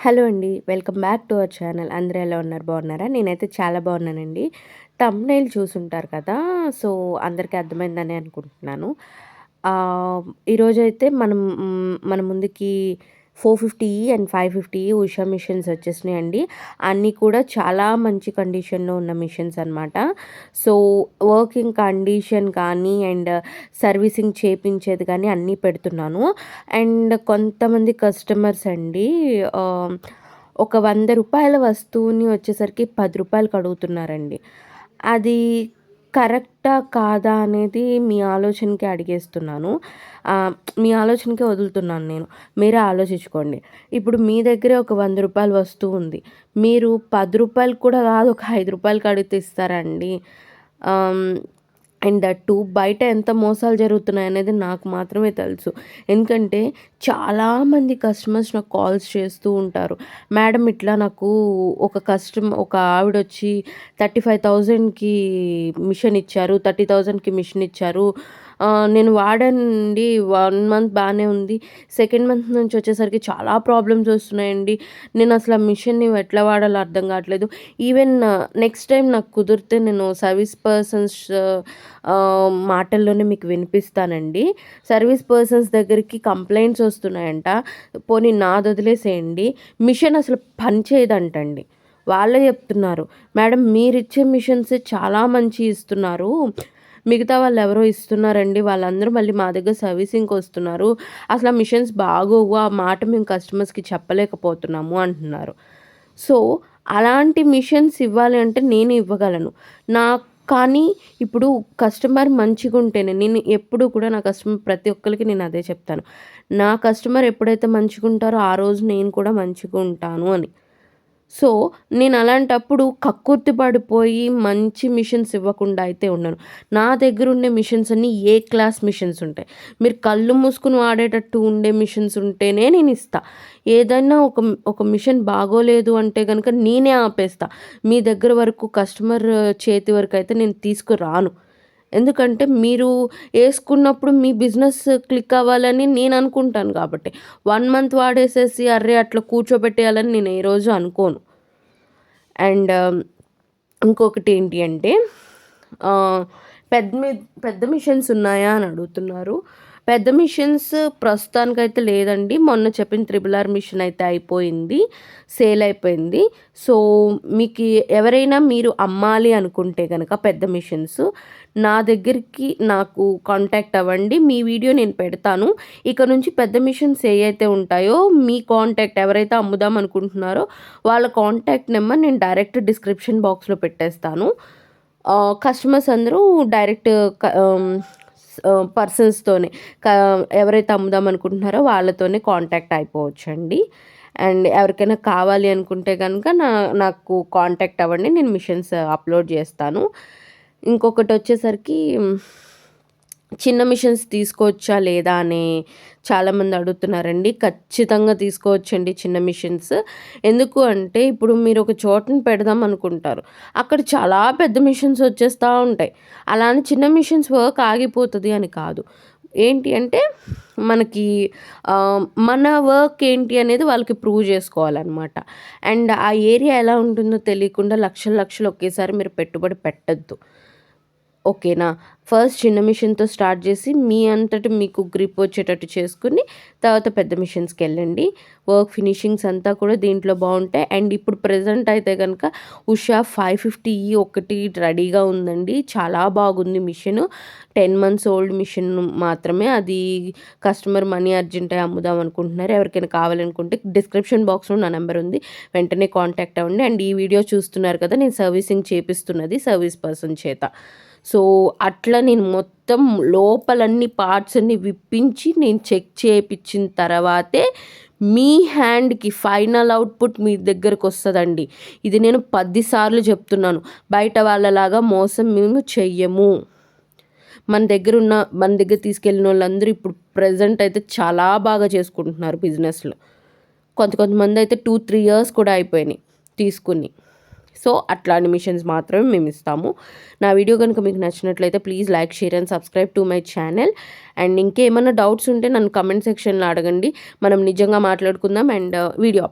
Hello అండి welcome back to our channel. అందరూ ఎలా ఉన్నారు? బాగున్నారా? నేనైతే చాలా బాగున్నానండి. తమ్నైల్ చూసుంటారు కదా సో అందరికీ అర్థమైందని అనుకుంటున్నాను. ఈరోజైతే మనం మన ముందుకి four fifty and five fifty Usha machines వచ్చేసినాయండి. అన్నీ కూడా చాలా మంచి కండిషన్లో ఉన్న మిషన్స్ అనమాట సో వర్కింగ్ కండిషన్ కానీ అండ్ సర్వీసింగ్ చేపించేది కానీ అన్నీ పెడుతున్నాను. అండ్ కొంతమంది కస్టమర్స్ అండి ఒక వంద రూపాయల వస్తువుని వచ్చేసరికి పది రూపాయలకు అడుగుతున్నారండి. అది కరెక్టా కాదా అనేది మీ ఆలోచనకి అడిగేస్తున్నాను. మీ ఆలోచనకే వదులుతున్నాను నేను. మీరే ఆలోచించుకోండి. ఇప్పుడు మీ దగ్గరే ఒక వంద రూపాయలు వస్తువు ఉంది. మీరు పది రూపాయలు కూడా కాదు ఒక ఐదు రూపాయలకి అడిగితే ఇస్తారండి. అండ్ దట్ బయట ఎంత మోసాలు జరుగుతున్నాయి అనేది నాకు మాత్రమే తెలుసు. ఎందుకంటే చాలామంది కస్టమర్స్ నాకు కాల్స్ చేస్తూ ఉంటారు. మేడం ఇట్లా నాకు ఒక కస్టమర్ ఒక ఆవిడ వచ్చి థర్టీ ఫైవ్ థౌజండ్కి మిషన్ ఇచ్చారు థర్టీ థౌజండ్కి మిషన్ ఇచ్చారు. నేను వాడండి వన్ మంత్ బాగానే ఉంది. సెకండ్ మంత్ నుంచి వచ్చేసరికి చాలా ప్రాబ్లమ్స్ వస్తున్నాయండి. నేను అసలు ఆ మిషన్ని ఎట్లా వాడాలో అర్థం కావట్లేదు. ఈవెన్ నెక్స్ట్ టైం నాకు కుదిరితే నేను సర్వీస్ పర్సన్స్ మాటల్లోనే మీకు వినిపిస్తానండి. సర్వీస్ పర్సన్స్ దగ్గరికి కంప్లైంట్స్ వస్తున్నాయంట. పోనీ నాది వదిలేసేయండి. మిషన్ అసలు పనిచేయదంటండి వాళ్ళే చెప్తున్నారు. మేడం మీరిచ్చే ఇచ్చే మిషన్స్ చాలా మంచి ఇస్తున్నారు. మిగతా వాళ్ళు ఎవరో ఇస్తున్నారండి వాళ్ళందరూ మళ్ళీ మా దగ్గర సర్వీసింగ్కి వస్తున్నారు. అసలు ఆ మిషన్స్ బాగోవు ఆ మాట మేము కస్టమర్స్కి చెప్పలేకపోతున్నాము అంటున్నారు. సో అలాంటి మిషన్స్ ఇవ్వాలి అంటే నేను ఇవ్వగలను. నా కానీ ఇప్పుడు కస్టమర్ మంచిగా ఉంటేనే నేను ఎప్పుడు కూడా నా కస్టమర్ ప్రతి ఒక్కరికి నేను అదే చెప్తాను. నా కస్టమర్ ఎప్పుడైతే మంచిగా ఉంటారో ఆ రోజు నేను కూడా మంచిగా ఉంటాను అని. సో నేను అలాంటప్పుడు కక్కుర్తి పడిపోయి మంచి మిషన్స్ ఇవ్వకుండా అయితే ఉన్నాను నా దగ్గర ఉండే మిషన్స్ అన్నీ ఏ క్లాస్ మిషన్స్ ఉంటాయి. మీరు కళ్ళు మూసుకుని వాడేటట్టు ఉండే మిషన్స్ ఉంటేనే నేను ఇస్తా. ఏదైనా ఒక ఒక మిషన్ బాగోలేదు అంటే కనుక నేనే ఆపేస్తా. మీ దగ్గర వరకు కస్టమర్ చేతి వరకు అయితే నేను తీసుకురాను. ఎందుకంటే మీరు వేసుకున్నప్పుడు మీ బిజినెస్ క్లిక్ అవ్వాలని నేను అనుకుంటాను కాబట్టి. వన్ మంత్ వాడేసేసి అర్రే అట్లా కూర్చోబెట్టేయాలని నేను ఏ రోజు అనుకోను. అండ్ um, ఇంకొకటి ఏంటి అంటే పెద్ద పెద్ద మిషన్స్ ఉన్నాయా అని అడుగుతున్నారు. పెద్ద మిషన్స్ ప్రస్తుతానికైతే లేదండి. మొన్న చెప్పిన త్రిబుల్ ఆర్ మిషన్ అయితే అయిపోయింది సేల్ అయిపోయింది. సో మీకు ఎవరైనా మీరు అమ్మాలి అనుకుంటే కనుక పెద్ద మిషన్స్ నా దగ్గరికి నాకు కాంటాక్ట్ అవ్వండి. మీ వీడియో నేను పెడతాను. ఇక నుంచి పెద్ద మిషన్స్ ఏవైతే ఉంటాయో మీ కాంటాక్ట్ ఎవరైతే అమ్ముదాం అనుకుంటున్నారో వాళ్ళ కాంటాక్ట్ నెంబర్ నేను డైరెక్ట్ డిస్క్రిప్షన్ బాక్స్లో పెట్టేస్తాను. కస్టమర్స్ అందరూ డైరెక్ట్ పర్సన్స్తోనే ఎవరైతే అమ్ముదాం అనుకుంటున్నారో వాళ్ళతోనే కాంటాక్ట్ అయిపోవచ్చండి. అండ్ ఎవరికైనా కావాలి అనుకుంటే కనుక నా నాకు కాంటాక్ట్ అవ్వండి నేను మిషన్స్ అప్లోడ్ చేస్తాను. ఇంకొకటి వచ్చేసరికి చిన్న మిషన్స్ తీసుకోవచ్చా లేదా అని చాలామంది అడుగుతున్నారండి. ఖచ్చితంగా తీసుకోవచ్చండి చిన్న మిషన్స్. ఎందుకు అంటే ఇప్పుడు మీరు ఒక చోటని పెడదాం అనుకుంటారు. అక్కడ చాలా పెద్ద మిషన్స్ వచ్చేస్తూ ఉంటాయి. అలానే చిన్న మిషన్స్ వర్క్ ఆగిపోతుంది అని కాదు. ఏంటి అంటే మనకి మన వర్క్ ఏంటి అనేది వాళ్ళకి ప్రూవ్ చేసుకోవాలన్నమాట. అండ్ ఆ ఏరియా ఎలా ఉంటుందో తెలియకుండా లక్షల లక్షలు ఒకేసారి మీరు పెట్టుబడి పెట్టద్దు. ఓకేనా? ఫస్ట్ చిన్న మిషన్తో స్టార్ట్ చేసి మీ అంతటి మీకు గ్రిప్ వచ్చేటట్టు చేసుకుని తర్వాత పెద్ద మిషన్స్కి వెళ్ళండి. వర్క్ ఫినిషింగ్స్ అంతా కూడా దీంట్లో బాగుంటాయి. అండ్ ఇప్పుడు ప్రజెంట్ అయితే కనుక ఉషా ఫైవ్ ఫిఫ్టీ ఒకటి రెడీగా ఉందండి. చాలా బాగుంది machine. Ten months old machine మాత్రమే. అది కస్టమర్ మనీ అర్జెంట్ అమ్ముదాం అనుకుంటున్నారు. ఎవరికైనా కావాలనుకుంటే డిస్క్రిప్షన్ బాక్స్లో నా నెంబర్ ఉంది. వెంటనే కాంటాక్ట్ అవ్వండి. అండ్ ఈ వీడియో చూస్తున్నారు కదా నేను సర్వీసింగ్ చేపిస్తున్నది సర్వీస్ పర్సన్ చేత. సో అట్లా నేను మొత్తం లోపలన్ని పార్ట్స్ అన్ని విప్పించి నేను చెక్ చేయించిన తర్వాతే మీ హ్యాండ్కి ఫైనల్ అవుట్పుట్ మీ దగ్గరకు వస్తుందండి. ఇది నేను పదిసార్లు చెప్తున్నాను. బయట వాళ్ళలాగా మోసం మేము చెయ్యము. మన దగ్గర ఉన్న మన దగ్గర తీసుకెళ్ళిన వాళ్ళందరూ ఇప్పుడు ప్రజెంట్ అయితే చాలా బాగా చేసుకుంటున్నారు బిజినెస్లో కొంత కొంతమంది అయితే టూ త్రీ ఇయర్స్ కూడా అయిపోయినాయి తీసుకుని. సో అట్లాంటి మిషన్స్ మాత్రమే మేము ఇస్తాము. నా వీడియో కనుక మీకు నచ్చినట్లయితే please like share and subscribe to my channel and ఇంకేమైనా డౌట్స్ ఉంటే నన్ను కమెంట్ సెక్షన్లో అడగండి. మనం నిజంగా మాట్లాడుకుందాం అండ్ వీడియో uh,